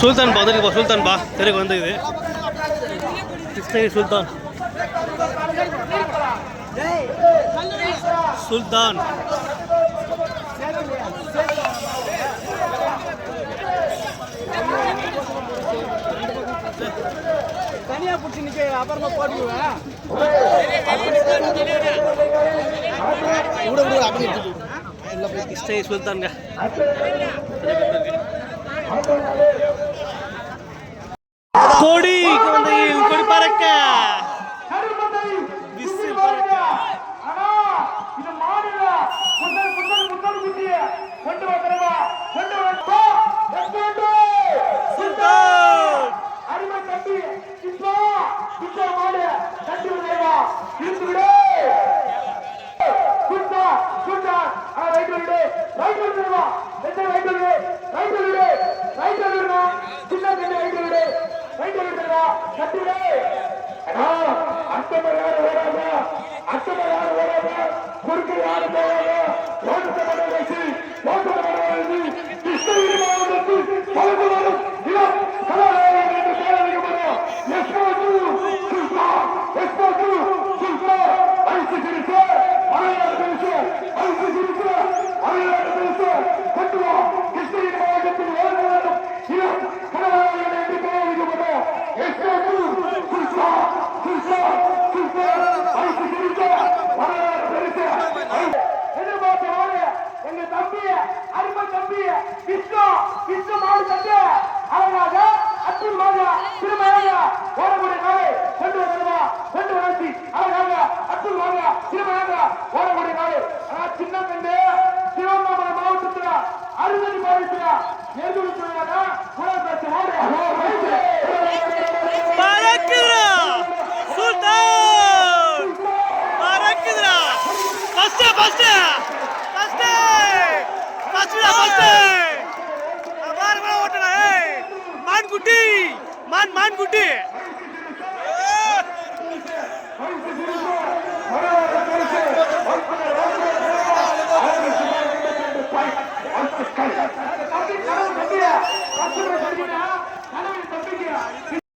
சுல்தான் பா வந்துருக்கு சுல்தான் பா. தெருக்கு வந்துக்குது கிருஷ்ணகிரி சுல்தான். சுல்தான். தனியா பிடிச்சி நிக்க அப்புறமா போட்டுக்குவேன் கிருஷ்ணகிரி சுல்தான்ங்க. அருமை தம்பி இப்போ இப்போ மாடு தட்டி விடுவா இருந்து விடு குண்டா குண்டா ஆ ரைட் விடு ரைட் விடுவா எந்த ரைட் விடு ரைட் விடு ரைட் விடுவா சின்ன கண்ணு ரைட் விடு ரைட் விடுவா தட்டி விடு ஆ அத்தனை யாரும் ஓடாத? அத்தனை தம்பி அருமை தம்பி விஷ்ணு விஷ்ணு மாடு தம்பி அழகாக அற்புத மாடு திருமையாக ஓடக்கூடிய நாளை கொண்டு வருவா கொண்டு வளர்ச்சி அழகாக அற்புத மாடு திருமையாக ஓடக்கூடிய நாளை ஆனா சின்ன கண்டு சிவகாமலை மாவட்டத்துல அறுபது மாவட்டத்துல எதிர்த்து உலக பேச்சு மாடு. பறக்குதுடா! சுல்தான்! பறக்குதுடா! ஃபர்ஸ்ட் ஃபர்ஸ்ட் மான் குட்டி மான் மான் குட்டி